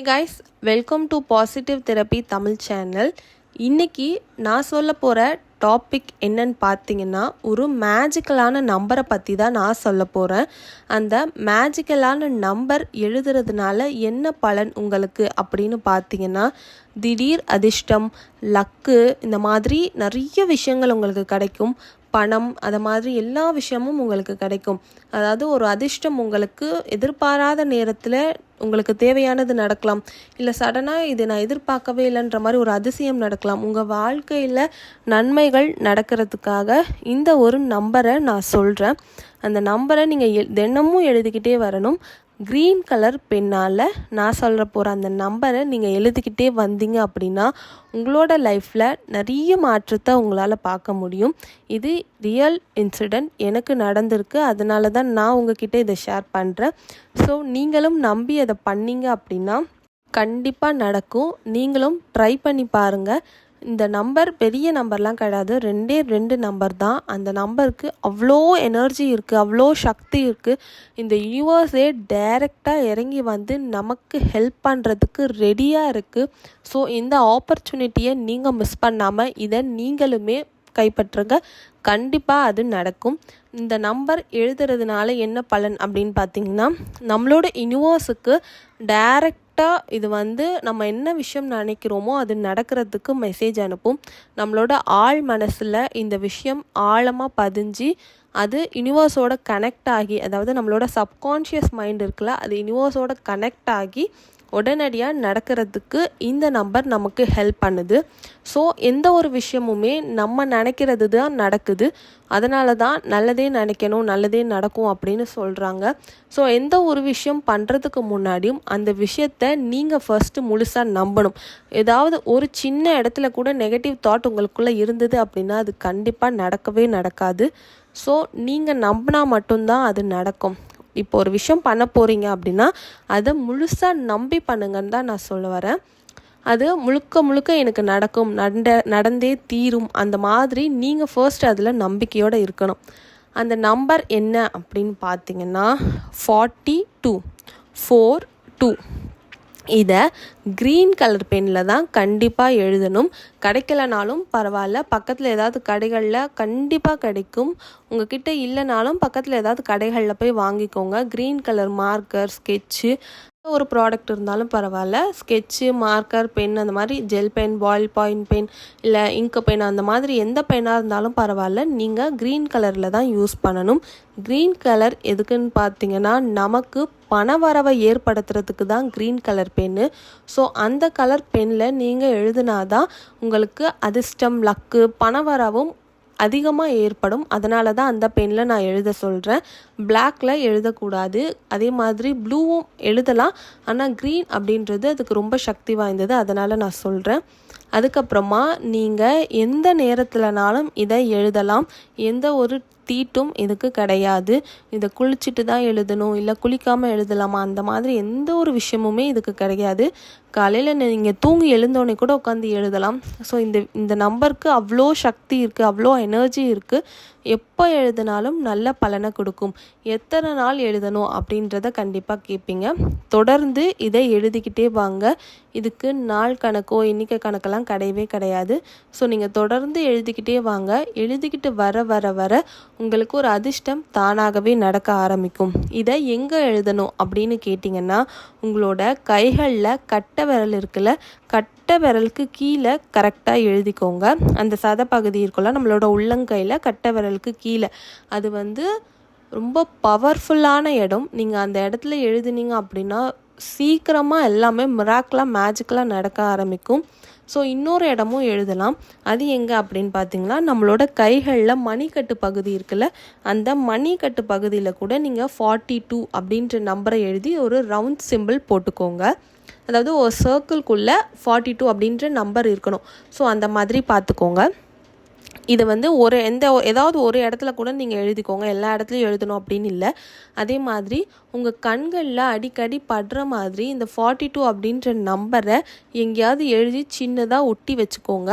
Guys welcome to positive therapy Tamil channel இன்றைக்கி நான் சொல்ல போகிற டாபிக் என்னன்னு பார்த்தீங்கன்னா ஒரு மேஜிக்கலான நம்பரை பற்றி தான் நான் சொல்ல போகிறேன் அந்த மேஜிக்கலான நம்பர் எழுதுறதுனால என்ன பலன் உங்களுக்கு அப்படின்னு பார்த்தீங்கன்னா திடீர் அதிர்ஷ்டம் லக்கு இந்த மாதிரி நிறைய விஷயங்கள் உங்களுக்கு கிடைக்கும். பணம் அதை மாதிரி எல்லா விஷயமும் உங்களுக்கு கிடைக்கும். அதாவது ஒரு அதிர்ஷ்டம் உங்களுக்கு எதிர்பாராத நேரத்தில் உங்களுக்கு தேவையானது நடக்கலாம். இல்லை சடனாக இது நான் எதிர்பார்க்கவே இல்லைன்ற மாதிரி ஒரு அதிசயம் நடக்கலாம். உங்கள் வாழ்க்கையில் நன்மைகள் நடக்கிறதுக்காக இந்த ஒரு நம்பரை நான் சொல்கிறேன் அந்த நம்பரை நீங்கள் தினமும் எழுதிக்கிட்டே வரணும். க்ரீன் கலர் பெண்ணால் நான் சொல்கிற போகிற அந்த நம்பரை நீங்கள் எழுதிக்கிட்டே வந்தீங்க அப்படின்னா உங்களோட லைஃப்பில் நிறைய மாற்றத்தை உங்களால் பார்க்க முடியும். இது ரியல் இன்சிடெண்ட் எனக்கு நடந்திருக்கு. அதனால தான் நான் உங்ககிட்ட இதை ஷேர் பண்ணுறேன் ஸோ நீங்களும் நம்பி அதை பண்ணீங்க அப்படின்னா கண்டிப்பாக நடக்கும். நீங்களும் ட்ரை பண்ணி பாருங்கள் இந்த நம்பர் பெரிய நம்பர்லாம் கிடையாது. ரெண்டே ரெண்டு நம்பர் தான். அந்த நம்பருக்கு அவ்வளோ எனர்ஜி இருக்குது அவ்வளோ சக்தி இருக்குது இந்த யூனிவர்ஸே டைரெக்டாக இறங்கி வந்து நமக்கு ஹெல்ப் பண்ணுறதுக்கு ரெடியாக இருக்குது ஸோ இந்த ஆப்பர்ச்சுனிட்டியை நீங்கள் மிஸ் பண்ணாமல் இதை நீங்களுமே கைப்பற்றுங்க. கண்டிப்பாக அது நடக்கும். இந்த நம்பர் எழுதுறதுனால என்ன பலன் அப்படின்னு பார்த்தீங்கன்னா நம்மளோட யூனிவர்ஸுக்கு கரெக்டாக இது வந்து நம்ம என்ன விஷயம் நினைக்கிறோமோ அது நடக்கிறதுக்கு மெசேஜ் அனுப்பும். நம்மளோட ஆழ் மனசில் இந்த விஷயம் ஆழமாக பதிஞ்சு அது யூனிவர்ஸோட கனெக்ட் ஆகி அதாவது நம்மளோட சப்கான்ஷியஸ் மைண்ட் இருக்குல்ல அது யூனிவர்ஸோட கனெக்ட் ஆகி உடனடியாக நடக்கிறதுக்கு இந்த நம்பர் நமக்கு ஹெல்ப் பண்ணுது. ஸோ எந்த ஒரு விஷயமுமே நம்ம நினைக்கிறது தான் நடக்குது. அதனால தான் நல்லதே நினைக்கணும் நல்லதே நடக்கும் அப்படின்னு சொல்கிறாங்க ஸோ எந்த ஒரு விஷயம் பண்ணுறதுக்கு முன்னாடியும் அந்த விஷயத்த நீங்கள் ஃபஸ்ட்டு முழுசாக நம்பணும். ஏதாவது ஒரு சின்ன இடத்துல கூட நெகட்டிவ் தாட் உங்களுக்குள்ளே இருந்தது அப்படின்னா அது கண்டிப்பாக நடக்கவே நடக்காது. ஸோ நீங்கள் நம்பினா மட்டும்தான் அது நடக்கும். இப்போ ஒரு விஷயம் பண்ண போகிறீங்க அப்படின்னா அதை முழுசாக நம்பி பண்ணுங்கன்னு தான் நான் சொல்ல வரேன். அது முழுக்க முழுக்க எனக்கு நடக்கும் நடந்த நடந்தே தீரும். அந்த மாதிரி நீங்கள் ஃபர்ஸ்ட் அதில் நம்பிக்கையோடு இருக்கணும். அந்த நம்பர் என்ன அப்படின்னு பார்த்தீங்கன்னா ஃபார்ட்டி டூ ஃபோர் டூ இதை க்ரீன் கலர் பெனில் தான் கண்டிப்பாக எழுதணும். கிடைக்கலனாலும் பரவாயில்ல. பக்கத்தில் ஏதாவது கடைகளில் கண்டிப்பாக கிடைக்கும். உங்ககிட்ட இல்லைனாலும் பக்கத்தில் ஏதாவது கடைகளில் போய் வாங்கிக்கோங்க. க்ரீன் கலர் மார்க்கர் ஸ்கெட்சு ஒரு ப்ராடக்ட் இருந்தாலும் பரவாயில்ல. ஸ்கெட்சு மார்க்கர் பென் அந்த மாதிரி gel pen ball point pen இல்லை இங்கு பென் அந்த மாதிரி எந்த பென்னாக இருந்தாலும் பரவாயில்ல. நீங்கள் க்ரீன் கலரில் தான் யூஸ் பண்ணணும். க்ரீன் கலர் எதுக்குன்னு பார்த்தீங்கன்னா நமக்கு பணவரவை ஏற்படுத்துறதுக்கு தான் க்ரீன் கலர் பென்னு ஸோ அந்த கலர் பெனில் நீங்கள் எழுதினாதான் உங்களுக்கு அதிர்ஷ்டம் லக்கு பணவரவும் அதிகமாக ஏற்படும். அதனால தான் அந்த பெனில் நான் எழுத சொல்கிறேன் பிளாக்கில் எழுதக்கூடாது. அதே மாதிரி ப்ளூவும் எழுதலாம். ஆனால் க்ரீன் அப்படின்றது அதுக்கு ரொம்ப சக்தி வாய்ந்தது. அதனால் நான் சொல்கிறேன் அதுக்கப்புறமா நீங்கள் எந்த நேரத்திலனாலும் இதை எழுதலாம். எந்த ஒரு தீட்டும் இதுக்கு கிடையாது. இதை குளிச்சுட்டு தான் எழுதணும். இல்லை குளிக்காமல் எழுதலாமா? அந்த மாதிரி எந்த ஒரு விஷயமுமே இதுக்கு கிடையாது. காலையில் நீங்கள் தூங்கி எழுந்தோடனே கூட உட்காந்து எழுதலாம். ஸோ இந்த இந்த நம்பருக்கு அவ்வளோ சக்தி இருக்குது அவ்வளோ எனர்ஜி இருக்குது எப்போ எழுதினாலும் நல்ல பலனை கொடுக்கும். எத்தனை நாள் எழுதணும் அப்படின்றத கண்டிப்பாக கேட்பீங்க தொடர்ந்து இதை எழுதிக்கிட்டே வாங்க. இதுக்கு நாள் கணக்கோ எண்ணிக்கை கணக்கெல்லாம் கிடையவே கிடையாது. ஸோ நீங்கள் தொடர்ந்து எழுதிக்கிட்டே வாங்க. எழுதிக்கிட்டு வர வர வர உங்களுக்கு ஒரு அதிர்ஷ்டம் தானாகவே நடக்க ஆரம்பிக்கும். இதை எங்கே எழுதணும் அப்படின்னு கேட்டிங்கன்னா உங்களோட கைகளில் கட்ட விரல் இருக்குல்ல கட்ட விரலுக்கு கீழே கரெக்டாக எழுதிக்கோங்க. அந்த சத பகுதி இருக்குல்ல நம்மளோட உள்ளங்கையில் கட்ட விரலுக்கு கீழே. அது வந்து ரொம்ப பவர்ஃபுல்லான இடம். நீங்கள் அந்த இடத்துல எழுதுனீங்க அப்படின்னா சீக்கிரமாக எல்லாமே மிராக்கலாக மேஜிக்கலாக நடக்க ஆரம்பிக்கும். ஸோ இன்னொரு இடமும் எழுதலாம். அது எங்கே அப்படின்னு பார்த்தீங்கன்னா நம்மளோட கைகளில் மணிக்கட்டு பகுதி இருக்குல்ல? அந்த மணிக்கட்டு பகுதியில் கூட நீங்கள் ஃபார்ட்டி டூ அப்படின்ற நம்பரை எழுதி ஒரு ரவுண்ட் சிம்பிள் போட்டுக்கோங்க. அதாவது ஒரு சர்க்கிள்குள்ளே ஃபார்ட்டி டூ அப்படின்ற நம்பர் இருக்கணும். ஸோ அந்த மாதிரி பார்த்துக்கோங்க இது வந்து ஒரு எந்த ஏதாவது ஒரு இடத்துல கூட நீங்கள் எழுதிக்கோங்க. எல்லா இடத்துலையும் எழுதணும் அப்படின்னு இல்லை. அதே மாதிரி உங்கள் கண்களில் அடிக்கடி படுற மாதிரி இந்த ஃபார்ட்டி டூ அப்படின்ற நம்பரை எங்கேயாவது எழுதி சின்னதாக ஒட்டி வச்சுக்கோங்க.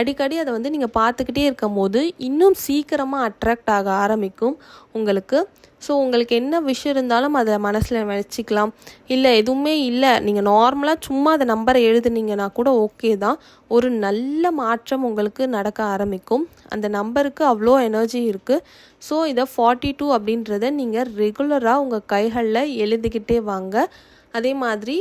அடிக்கடி அதை வந்து நீங்கள் பார்த்துக்கிட்டே இருக்கும் போது இன்னும் சீக்கிரமாக அட்ராக்ட் ஆக ஆரம்பிக்கும். உங்களுக்கு ஸோ உங்களுக்கு என்ன விஷயம் இருந்தாலும் அதை மனசில் வச்சுக்கலாம். இல்லை எதுவுமே இல்லை. நீங்கள் நார்மலாக சும்மா அந்த நம்பரை எழுதுனீங்கன்னா கூட ஓகே தான். ஒரு நல்ல மாற்றம் உங்களுக்கு நடக்க ஆரம்பிக்கும். அந்த நம்பருக்கு அவ்வளோ எனர்ஜி இருக்குது ஸோ இதை ஃபார்ட்டி டூ அப்படின்றத நீங்கள் ரெகுலராக உங்கள் கைகளில் எழுதிக்கிட்டே வாங்க. அதே மாதிரி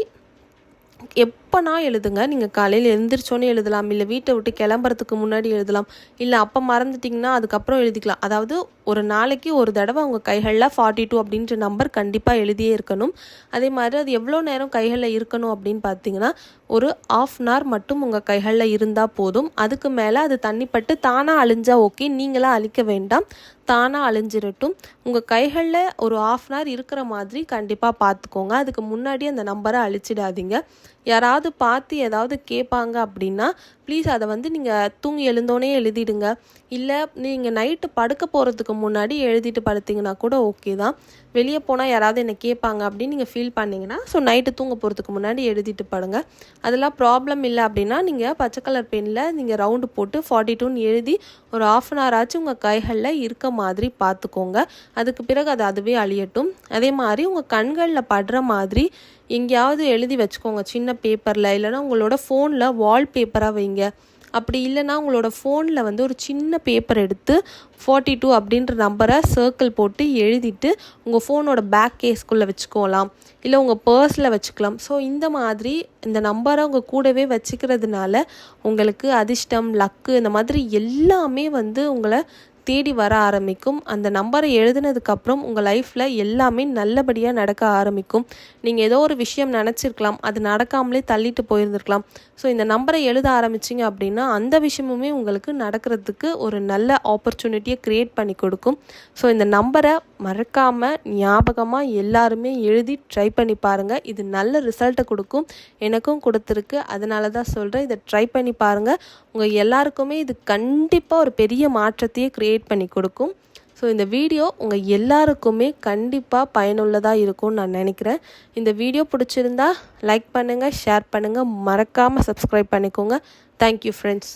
எப் எப்போனா எழுதுங்க. நீங்கள் காலையில் எழுந்திரிச்சோன்னே எழுதலாம். இல்லை வீட்டை விட்டு கிளம்புறதுக்கு முன்னாடி எழுதலாம். இல்லை அப்போ மறந்துட்டிங்கன்னா அதுக்கப்புறம் எழுதிக்கலாம். அதாவது ஒரு நாளைக்கு ஒரு தடவை உங்கள் கைகளில் ஃபார்ட்டி டூ அப்படின்ற நம்பர் கண்டிப்பாக எழுதியே இருக்கணும். அதே மாதிரி அது எவ்வளோ நேரம் கைகளில் இருக்கணும் அப்படின்னு பார்த்தீங்கன்னா ஒரு ஆஃப் அன் ஹவர் மட்டும் உங்கள் கைகளில் இருந்தால் போதும். அதுக்கு மேலே அது தண்ணிப்பட்டு தானாக அழிஞ்சால் ஓகே நீங்களாக அழிக்க வேண்டாம். தானாக அழிஞ்சிடட்டும் உங்கள் கைகளில் ஒரு ஆஃப் அன் ஹவர் இருக்கிற மாதிரி கண்டிப்பாக பார்த்துக்கோங்க அதுக்கு முன்னாடி அந்த நம்பரை அழிச்சிடாதீங்க. யாராவது பார்த்து ஏதாவது கேட்பாங்க அப்படின்னா ப்ளீஸ் அதை வந்து நீங்கள் தூங்கி எழுந்தோனே எழுதிடுங்க. இல்லை நீங்கள் நைட்டு படுக்க போகிறதுக்கு முன்னாடி எழுதிட்டு படுத்திங்கன்னா கூட ஓகே தான். வெளியே போனால் யாராவது என்னை கேட்பாங்க அப்படின்னு நீங்கள் ஃபீல் பண்ணிங்கன்னா ஸோ நைட்டு தூங்க போகிறதுக்கு முன்னாடி எழுதிட்டு படுங்க. அதெல்லாம் ப்ராப்ளம் இல்லை அப்படின்னா நீங்கள் பச்சை கலர் பெனில் நீங்கள் ரவுண்டு போட்டு ஃபார்ட்டி டூன்னு எழுதி ஒரு ஆஃப் அன் ஹவர் ஆச்சு உங்கள் கைகளில் இருக்க மாதிரி பார்த்துக்கோங்க. அதுக்கு பிறகு அது அதுவே அழியட்டும். அதே மாதிரி உங்கள் கண்களில் படுற மாதிரி எங்கேயாவது எழுதி வச்சுக்கோங்க சின்ன பேப்பரில் இல்லைனா உங்களோட ஃபோனில் வால்பேப்பராக வைங்க. அப்படி இல்லைனா உங்களோட ஃபோனில் வந்து ஒரு சின்ன பேப்பர் எடுத்து ஃபார்ட்டி டூ அப்படின்ற நம்பரை சர்க்கிள் போட்டு எழுதிட்டு உங்கள் ஃபோனோட பேக் கேஸ்க்குள்ளே வச்சுக்கோலாம். இல்லை உங்கள் பர்ஸில் வச்சுக்கலாம். ஸோ இந்த மாதிரி இந்த நம்பரை உங்கள் கூடவே வச்சுக்கிறதுனால உங்களுக்கு அதிர்ஷ்டம் லக்கு இந்த மாதிரி எல்லாமே வந்து உங்களை தேடி வர ஆரம்பிக்கும். அந்த நம்பரை எழுதினதுக்கப்புறம் உங்கள் லைஃப்பில் எல்லாமே நல்லபடியாக நடக்க ஆரம்பிக்கும். நீங்கள் ஏதோ ஒரு விஷயம் நினச்சிருக்கலாம். அது நடக்காமலே தள்ளிட்டு போயிருந்துருக்கலாம். ஸோ இந்த நம்பரை எழுத ஆரம்பிச்சிங்க அப்படின்னா அந்த விஷயமுமே உங்களுக்கு நடக்கிறதுக்கு ஒரு நல்ல ஆப்பர்ச்சுனிட்டியை க்ரியேட் பண்ணி கொடுக்கும். ஸோ இந்த நம்பரை மறக்காமல் ஞாபகமாக எல்லாருமே எழுதி ட்ரை பண்ணி பாருங்கள் இது நல்ல ரிசல்ட்டை கொடுக்கும். எனக்கும் கொடுத்துருக்கு. அதனால தான் சொல்கிறேன் இதை ட்ரை பண்ணி பாருங்கள் உங்கள் எல்லாருக்குமே இது கண்டிப்பாக ஒரு பெரிய மாற்றத்தையே க்ரியேட் பண்ணி கொடுக்கும். ஸோ இந்த வீடியோ உங்கள் எல்லாருக்குமே கண்டிப்பாக பயனுள்ளதாக இருக்கும்னு நான் நினைக்கிறேன். இந்த வீடியோ பிடிச்சிருந்தா லைக் பண்ணுங்கள் ஷேர் பண்ணுங்கள் மறக்காமல் சப்ஸ்கிரைப் பண்ணிக்கோங்க. Thank you friends